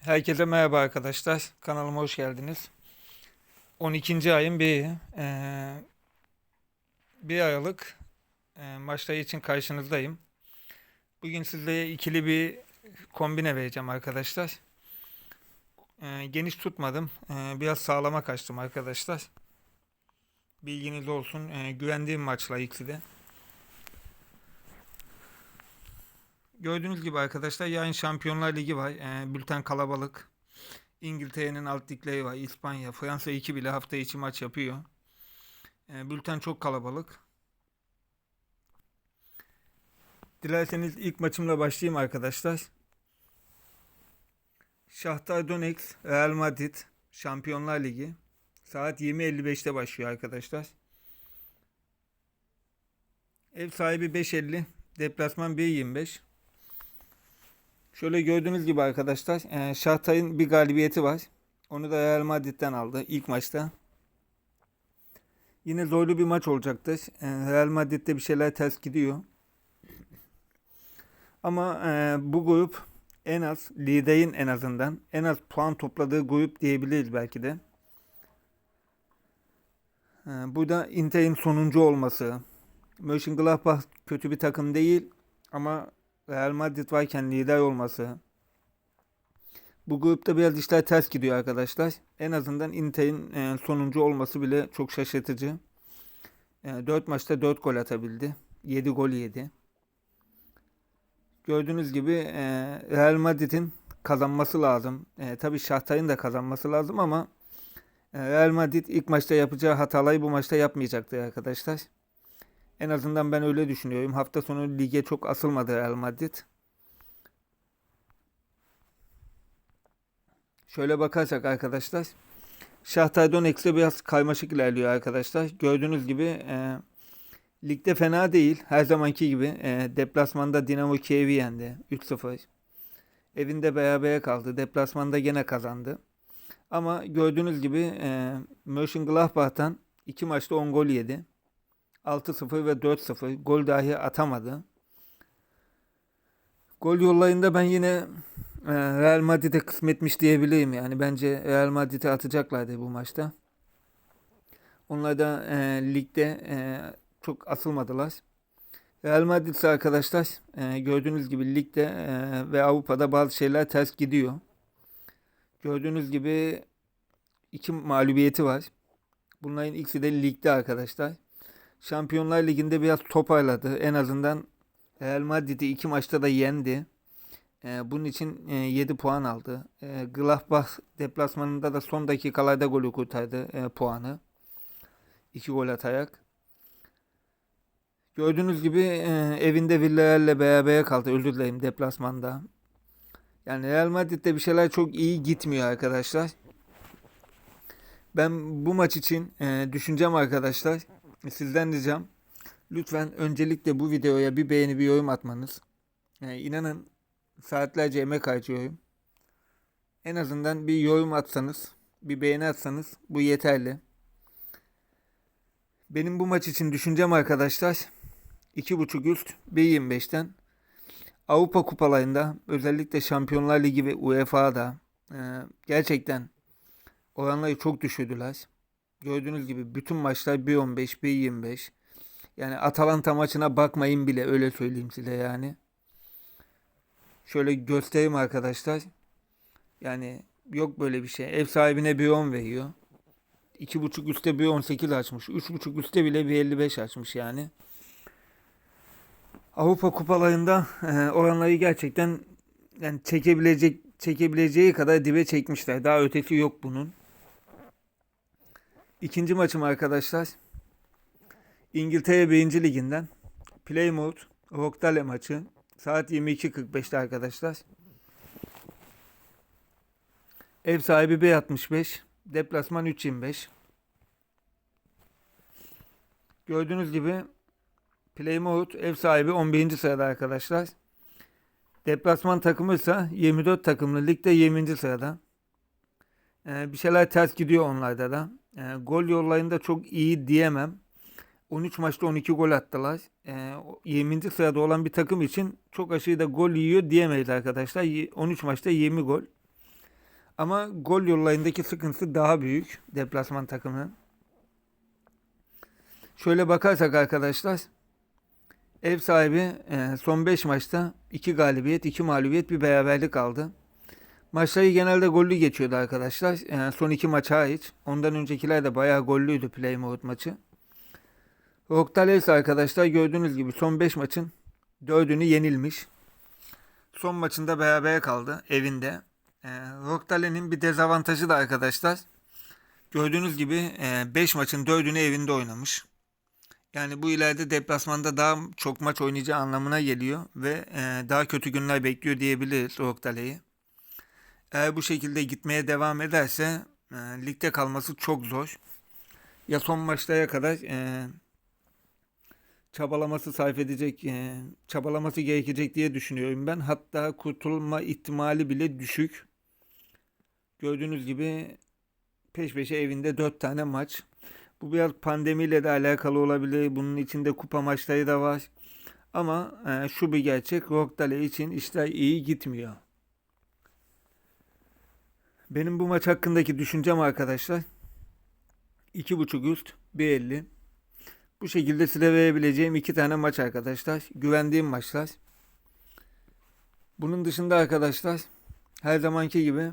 Herkese merhaba arkadaşlar. Kanalıma hoş geldiniz. 12. ayın biri. Ee, 1 Aralık e, maçları için karşınızdayım. Bugün sizlere ikili bir kombine vereceğim arkadaşlar. Ee, geniş tutmadım. Ee, biraz sağlama kaçtım arkadaşlar. Bilginiz olsun. Ee, güvendiğim maçlar ikisi de. Gördüğünüz gibi arkadaşlar yarın Şampiyonlar Ligi var. Ee, bülten kalabalık. İngiltere'nin alt ligleri var. İspanya, Fransa 2 bile hafta içi maç yapıyor. Ee, bülten çok kalabalık. Dilerseniz ilk maçımla başlayayım arkadaşlar. Shakhtar Donetsk, Real Madrid Şampiyonlar Ligi. Saat 20.55'te başlıyor arkadaşlar. Ev sahibi 5.50, deplasman 1.25. Şöyle gördüğünüz gibi arkadaşlar e, Şahtay'ın bir galibiyeti var. Onu da Real Madrid'den aldı ilk maçta. Yine zorlu bir maç olacaktır. E, Real Madrid'de bir şeyler ters gidiyor. Ama e, bu grup en az liderin en azından en az puan topladığı grup diyebiliriz belki de. E, burada Inter'in sonuncu olması. Mönchengladbach kötü bir takım değil ama Real Madrid varken lider olması. Bu grupta biraz işler ters gidiyor arkadaşlar. En azından Inter'in e, sonuncu olması bile çok şaşırtıcı. E, 4 maçta 4 gol atabildi. 7 gol yedi. Gördüğünüz gibi e, Real Madrid'in kazanması lazım. E, tabii Şahtay'ın da kazanması lazım ama e, Real Madrid ilk maçta yapacağı hataları bu maçta yapmayacaktır arkadaşlar. En azından ben öyle düşünüyorum. Hafta sonu lige çok asılmadı Real Madrid. Şöyle bakarsak arkadaşlar. Shakhtar Donetsk'e biraz karmaşık ilerliyor arkadaşlar. Gördüğünüz gibi e, ligde fena değil. Her zamanki gibi e, deplasmanda Dinamo Kiev'i yendi. 3-0. Evinde berabere kaldı. Deplasmanda gene kazandı. Ama gördüğünüz gibi e, Mönchengladbach'tan 2 maçta 10 gol yedi. 6-0 ve 4-0. Gol dahi atamadı. Gol yollarında ben yine e, Real Madrid'e kısmetmiş diyebilirim. Yani bence Real Madrid'e atacaklardı bu maçta. Onlar da e, ligde e, çok asılmadılar. Real Madrid ise arkadaşlar e, gördüğünüz gibi ligde e, ve Avrupa'da bazı şeyler ters gidiyor. Gördüğünüz gibi iki mağlubiyeti var. Bunların ikisi de ligde arkadaşlar. Şampiyonlar Ligi'nde biraz toparladı. En azından Real Madrid'i iki maçta da yendi. Ee, bunun için e, 7 puan aldı. E, Gladbach deplasmanında da son dakikalarda golü kurtardı e, puanı. 2 gol atarak. Gördüğünüz gibi e, evinde Villarreal'le beraber kaldı. Özür dilerim deplasmanda. Yani Real Madrid'de bir şeyler çok iyi gitmiyor arkadaşlar. Ben bu maç için e, düşüneceğim arkadaşlar. Sizden ricam lütfen öncelikle bu videoya bir beğeni bir yorum atmanız. Yani inanın saatlerce emek harcıyorum. En azından bir yorum atsanız, bir beğeni atsanız bu yeterli. Benim bu maç için düşüncem arkadaşlar 2.5 üst 1.25'ten Avrupa kupalarında özellikle Şampiyonlar Ligi ve UEFA'da e, gerçekten oranları çok düşürdüler. Gördüğünüz gibi bütün maçlar 1.15, 1.25. Yani Atalanta maçına bakmayın bile öyle söyleyeyim size yani. Şöyle göstereyim arkadaşlar. Yani yok böyle bir şey. Ev sahibine 1.10 veriyor. 2.5 üstte 1.18 açmış. 3.5 üstte bile 1.55 açmış yani. Avrupa kupalarında e, oranları gerçekten yani çekebilecek çekebileceği kadar dibe çekmişler. Daha ötesi yok bunun. İkinci maçım arkadaşlar. İngiltere 1. Liginden. Plymouth Rochdale maçı. Saat 22.45'te arkadaşlar. Ev sahibi B65. Deplasman 3.25. Gördüğünüz gibi Plymouth ev sahibi 11. sırada arkadaşlar. Deplasman takımı ise 24 takımlı ligde 20. sırada. Ee, bir şeyler ters gidiyor onlarda da. Ee, gol yollarında çok iyi diyemem. 13 maçta 12 gol attılar. Ee, 20. sırada olan bir takım için çok aşırı da gol yiyor diyemeyiz arkadaşlar. Y- 13 maçta 20 gol. Ama gol yollarındaki sıkıntısı daha büyük deplasman takımının. Şöyle bakarsak arkadaşlar ev sahibi e, son 5 maçta 2 galibiyet, 2 mağlubiyet, bir beraberlik aldı. Maçları genelde gollü geçiyordu arkadaşlar. E, son 2 maç hariç. Ondan öncekiler de bayağı gollüydü Plymouth maçı. Roktale ise arkadaşlar gördüğünüz gibi son 5 maçın 4'ünü yenilmiş. Son maçında beraber kaldı evinde. E, Roktale'nin bir dezavantajı da arkadaşlar. Gördüğünüz gibi 5 maçın 4'ünü evinde oynamış. Yani bu ileride deplasmanda daha çok maç oynayacağı anlamına geliyor ve e, daha kötü günler bekliyor diyebiliriz Roktale'yi. Eğer bu şekilde gitmeye devam ederse e, ligde kalması çok zor. Ya son maçlara kadar e, çabalaması sarf edecek, e, çabalaması gerekecek diye düşünüyorum ben. Hatta kurtulma ihtimali bile düşük. Gördüğünüz gibi peş peşe evinde 4 tane maç. Bu biraz pandemiyle de alakalı olabilir. Bunun içinde kupa maçları da var. Ama e, şu bir gerçek. Rockdale için işler iyi gitmiyor. Benim bu maç hakkındaki düşüncem arkadaşlar 2.5 üst 1.50 Bu şekilde size verebileceğim iki tane maç arkadaşlar. Güvendiğim maçlar. Bunun dışında arkadaşlar her zamanki gibi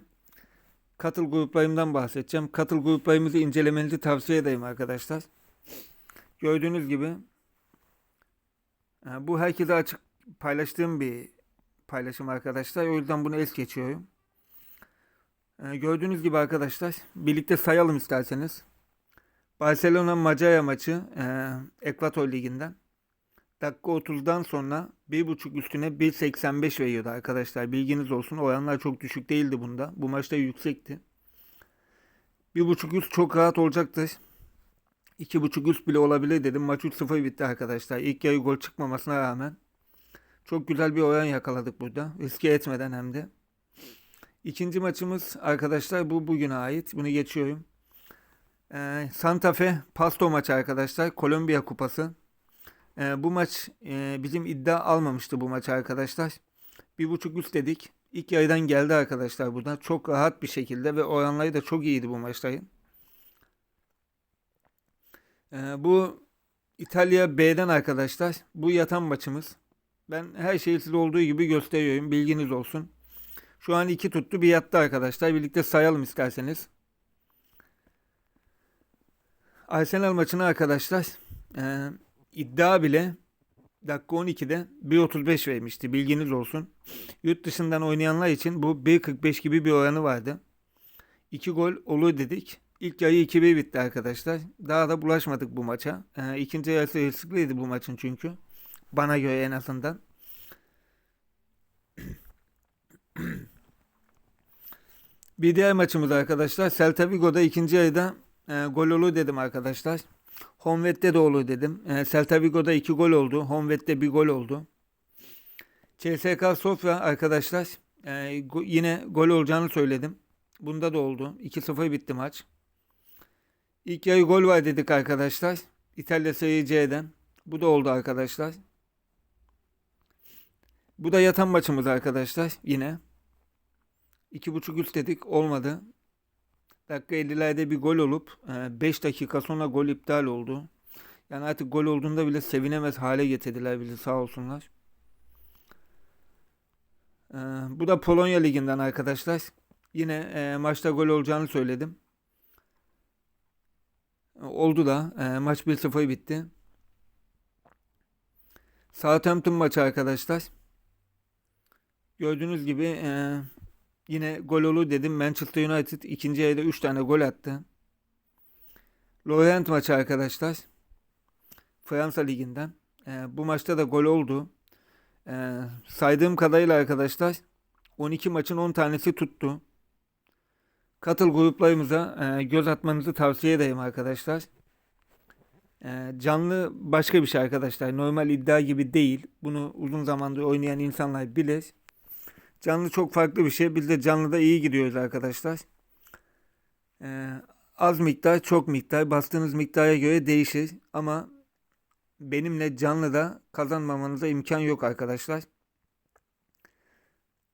katıl gruplarımdan bahsedeceğim. Katıl gruplarımızı incelemenizi tavsiye ederim arkadaşlar. Gördüğünüz gibi e, bu herkese açık paylaştığım bir paylaşım arkadaşlar. O yüzden bunu es geçiyorum. E, Gördüğünüz gibi arkadaşlar birlikte sayalım isterseniz. Barcelona Macaria maçı e, Ekvator Ligi'nden. Dakika 30'dan sonra 1.5 üstüne 1.85 veriyordu arkadaşlar. Bilginiz olsun. Oranlar çok düşük değildi bunda. Bu maçta yüksekti. 1.5 üst çok rahat olacaktır. 2.5 üst bile olabilir dedim. Maç 3-0 bitti arkadaşlar. İlk yarı gol çıkmamasına rağmen. Çok güzel bir oran yakaladık burada. Riske etmeden hem de. İkinci maçımız arkadaşlar bu bugüne ait. Bunu geçiyorum. Ee, Santa Fe Pasto maçı arkadaşlar. Kolombiya kupası. Ee, bu maç e, bizim iddia almamıştı bu maç arkadaşlar. Bir buçuk üst dedik. İlk yarıdan geldi arkadaşlar burada. Çok rahat bir şekilde ve oranları da çok iyiydi bu maçların. Ee, bu İtalya B'den arkadaşlar. Bu yatan maçımız. Ben her şeyi size olduğu gibi gösteriyorum. Bilginiz olsun. Şu an iki tuttu bir yattı arkadaşlar. Birlikte sayalım isterseniz. Arsenal maçını arkadaşlar e, iddia bile dakika 12'de 1.35 vermişti. Bilginiz olsun. Yurt dışından oynayanlar için bu 1.45 gibi bir oranı vardı. 2 gol olur dedik. İlk yarı 2-1 bitti arkadaşlar. Daha da bulaşmadık bu maça. E, ikinci yarısı riskliydi bu maçın çünkü. Bana göre en azından. Bir diğer maçımız arkadaşlar. Celta Vigo'da ikinci yarıda e, gol olur dedim arkadaşlar. Honved'de de olur dedim. E, Celta Vigo'da iki gol oldu. Honved'de bir gol oldu. CSK Sofya arkadaşlar e, go, yine gol olacağını söyledim. Bunda da oldu. 2-0 bitti maç. İlk yarı gol var dedik arkadaşlar. İtalya Serie C'den. Bu da oldu arkadaşlar. Bu da yatan maçımız arkadaşlar. Yine. 2.5 üst dedik. Olmadı. Dakika 50'lerde bir gol olup 5 dakika sonra gol iptal oldu. Yani artık gol olduğunda bile sevinemez hale getirdiler bizi sağ olsunlar. Ee, bu da Polonya Ligi'nden arkadaşlar. Yine e, maçta gol olacağını söyledim. Oldu da e, maç 1-0 bitti. Southampton maçı arkadaşlar. Gördüğünüz gibi e, Yine gol olur dedim. Manchester United ikinci yarıda 3 tane gol attı. Lorient maçı arkadaşlar. Fransa Ligi'nden. Ee, bu maçta da gol oldu. Ee, saydığım kadarıyla arkadaşlar 12 maçın 10 tanesi tuttu. Katıl gruplarımıza e, göz atmanızı tavsiye ederim arkadaşlar. E, canlı başka bir şey arkadaşlar. Normal iddia gibi değil. Bunu uzun zamandır oynayan insanlar bilir. Canlı çok farklı bir şey. Biz de canlıda iyi gidiyoruz arkadaşlar. Ee, az miktar, çok miktar. Bastığınız miktara göre değişir. Ama benimle canlıda kazanmamanıza imkan yok arkadaşlar.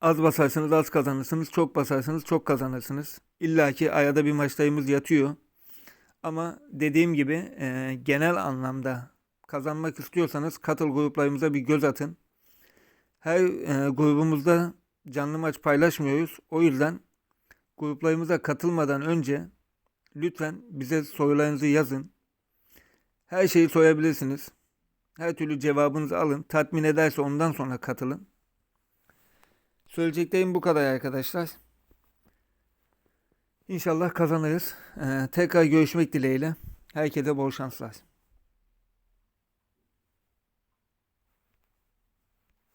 Az basarsanız az kazanırsınız, çok basarsanız çok kazanırsınız. İlla ki ayada bir maçlarımız yatıyor. Ama dediğim gibi e, genel anlamda kazanmak istiyorsanız katıl gruplarımıza bir göz atın. Her e, grubumuzda canlı maç paylaşmıyoruz. O yüzden gruplarımıza katılmadan önce lütfen bize sorularınızı yazın. Her şeyi sorabilirsiniz. Her türlü cevabınızı alın. Tatmin ederse ondan sonra katılın. Söyleyeceklerim bu kadar arkadaşlar. İnşallah kazanırız. Ee, tekrar görüşmek dileğiyle. Herkese bol şanslar.